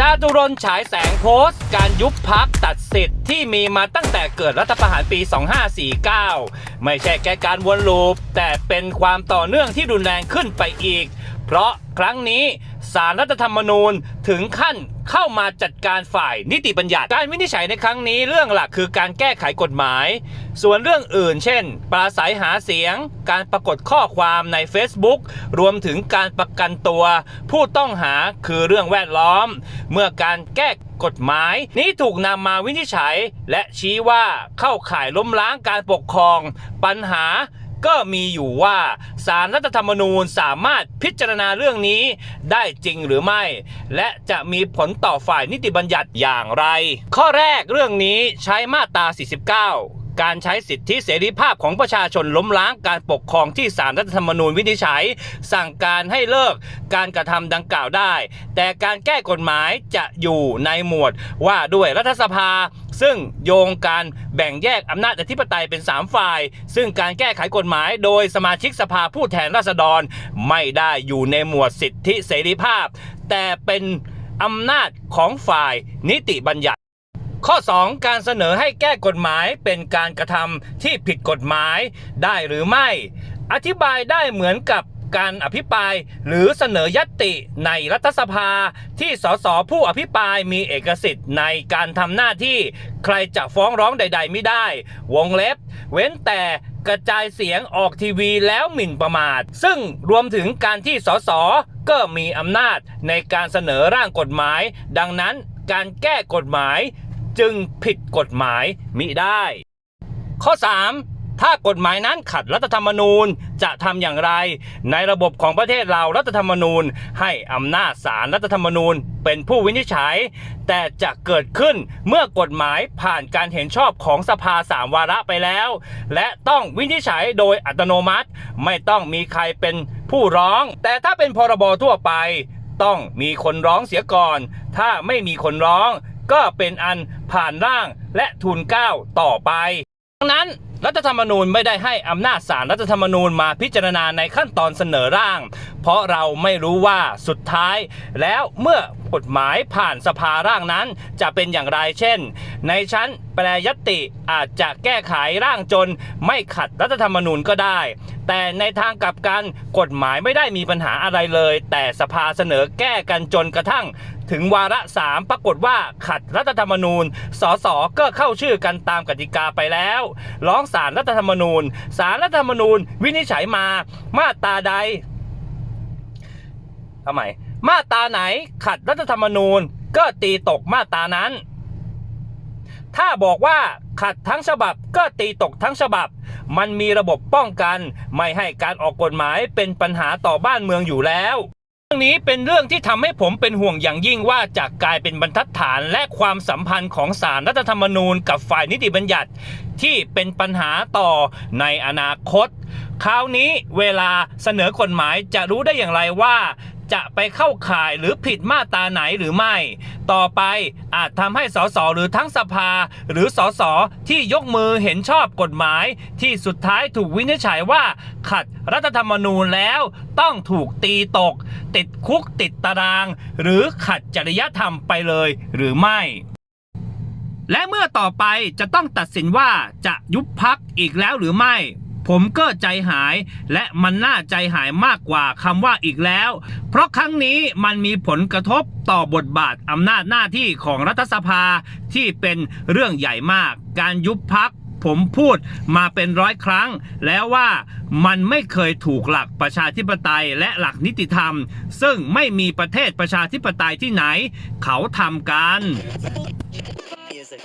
จาตุรนต์ฉายแสงโพสต์ การยุบพักตัดสิทธิ์ที่มีมาตั้งแต่เกิดรัฐประหารปี 2549 ไม่ใช่แค่การวนลูป แต่เป็นความต่อเนื่องที่รุนแรงขึ้นไปอีก เพราะครั้งนี้ สารรัฐธรรมนูญถึงขั้นเข้ามาจัดการฝ่ายนิติบัญญัติการวินิจฉัยในครั้งนี้เรื่องหลักคือการแก้ไขกฎหมาย ส่วนเรื่องอื่น เช่น ปราศัยหาเสียง การปรากฏข้อความใน Facebook รวมถึงการประกันตัว ผู้ต้องหาคือเรื่องแวดล้อม เมื่อการแก้กฎหมาย นี้ถูกนำมาวินิจฉัย และชี้ว่าเข้าข่ายล้มล้างการปกครอง ปัญหา ก็มีอยู่ว่าสารรัฐธรรมนูญสามารถพิจารณาเรื่องนี้ได้จริงหรือไม่ และจะมีผลต่อฝ่ายนิติบัญญัติอย่างไร ข้อแรกเรื่องนี้ใช้มาตรา 49 การใช้สิทธิเสรีภาพของประชาชนล้มล้างการปกครองที่สารรัฐธรรมนูญวินิจฉัย สั่งการให้เลิกการกระทำดังกล่าวได้ แต่การแก้กฎหมายจะอยู่ในหมวดว่าด้วยรัฐสภา ซึ่งโยงการแบ่งแยกอำนาจอธิปไตยเป็น 3 ฝ่าย ซึ่งการแก้ไขกฎหมายโดยสมาชิกสภาผู้แทนราษฎร ไม่ได้อยู่ในหมวดสิทธิเสรีภาพ แต่เป็นอำนาจของฝ่ายนิติบัญญัติ ข้อ 2 การเสนอให้แก้กฎหมายเป็นการกระทำที่ผิดกฎหมายได้หรือไม่ อธิบายได้เหมือนกับการอภิปรายหรือเสนอยัตติในรัฐสภา ที่สสผู้อภิปรายมีเอกสิทธิ์ในการทำหน้าที่ใครจะฟ้องร้องใด ๆ ไม่ได้ วงเล็บ เว้นแต่กระจายเสียงออกทีวีแล้วหมิ่นประมาท ซึ่งรวมถึงการที่สสก็มีอำนาจในการเสนอร่างกฎหมาย ดังนั้นการแก้กฎหมาย จึงผิดกฎหมายมิได้ ข้อ 3 ถ้ากฎหมายนั้นขัดรัฐธรรมนูญจะทำอย่างไร ในระบบของประเทศเรารัฐธรรมนูญ ให้อำนาจศาลรัฐธรรมนูญเป็นผู้วินิจฉัย แต่จะเกิดขึ้นเมื่อกฎหมายผ่านการเห็นชอบของสภาสามวาระไปแล้ว และต้องวินิจฉัยโดยอัตโนมัติ ไม่ต้องมีใครเป็นผู้ร้อง แต่ถ้าเป็นพรบทั่วไป ต้องมีคนร้องเสียก่อน ถ้าไม่มีคนร้อง ก็เป็นอันผ่านร่างและทูลเก้าต่อไป ดังนั้นรัฐธรรมนูญไม่ได้ให้อำนาจศาลรัฐธรรมนูญมาพิจารณาในขั้นตอนเสนอร่าง เพราะเราไม่รู้ว่าสุดท้าย แล้วเมื่อกฎหมายผ่านสภาร่างนั้นจะเป็นอย่างไรเช่น ในชั้นแปรยตติอาจจะแก้ไขร่างจนไม่ขัดรัฐธรรมนูญก็ได้ แต่ในทางกลับกันกฎหมายไม่ได้มีปัญหาอะไรเลย แต่สภาเสนอแก้กันจนกระทั่ง ถึงวาระสามปรากฏว่าขัดรัฐธรรมนูญ สสก็เข้าชื่อกันตามกติกาไปแล้ว ร้องศาลรัฐธรรมนูญศาลรัฐธรรมนูญ วินิจฉัยมา มาตราใดทำไมมาตราไหนขัดรัฐธรรมนูญก็ตีตกมาตรานั้น ถ้าบอกว่าขัดทั้งฉบับก็ตีตกทั้งฉบับ มันมีระบบป้องกัน ไม่ให้การออกกฎหมายเป็นปัญหาต่อบ้านเมืองอยู่แล้ว เรื่องนี้เป็นเรื่องที่ทำให้ผมเป็นห่วงอย่างยิ่งว่าจะกลายเป็นบรรทัดฐานและความสัมพันธ์ของสารรัฐธรรมนูญกับฝ่ายนิติบัญญัติ ที่เป็นปัญหาต่อในอนาคต คราวนี้เวลาเสนอกฎหมายจะรู้ได้อย่างไรว่า จะไปเข้าข่ายหรือผิดมาตราไหนหรือไม่ ต่อไปอาจทำให้สสหรือทั้งสภา หรือสสที่ยกมือเห็นชอบกฎหมาย ที่สุดท้ายถูกวินิจฉัยว่า ขัดรัฐธรรมนูญแล้วต้องถูกตีตก ติดคุกติดตาราง หรือขัดจริยธรรมไปเลยหรือไม่และเมื่อต่อไปจะต้องตัดสินว่าจะยุบพักอีกแล้วหรือไม่ ผมก็ใจหาย และมันน่าใจหายมากกว่าคำว่าอีกแล้ว เพราะครั้งนี้มันมีผลกระทบต่อบทบาทอำนาจหน้าที่ของรัฐสภาที่เป็นเรื่องใหญ่มาก การยุบพักผมพูดมาเป็นร้อยครั้ง แล้วว่ามันไม่เคยถูกหลักประชาธิปไตยและหลักนิติธรรม ซึ่งไม่มีประเทศประชาธิปไตยที่ไหน เขาทำกัน Music.